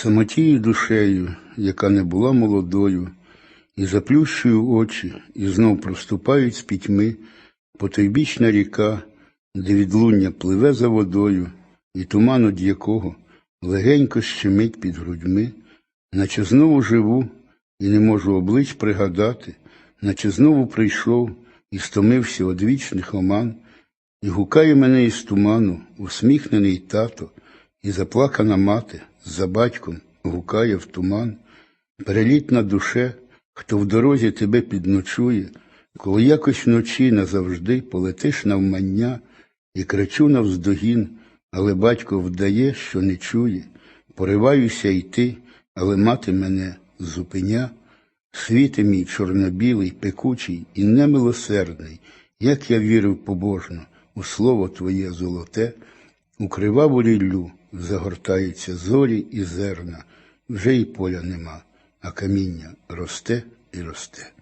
самотію душею, яка не була молодою, і заплющую очі, і знов проступають з пітьми потойбічна ріка, де відлуння пливе за водою, і туман од якого легенько щемить під грудьми, наче знову живу, і не можу облич пригадати, наче знову прийшов і стомився од вічних оман, і гукає мене із туману, усміхнений тато, і заплакана мати за батьком гукає в туман, переліт на душе, хто в дорозі тебе підночує, коли якось вночі назавжди полетиш навмання і кричу навздогін, але батько вдає, що не чує, пориваюся йти, але мати мене зупиня. Світи мій чорнобілий, пекучий і немилосердний, як я вірив побожно у слово Твоє золоте, у криваву ріллю загортаються зорі і зерна, вже й поля нема, а каміння росте і росте.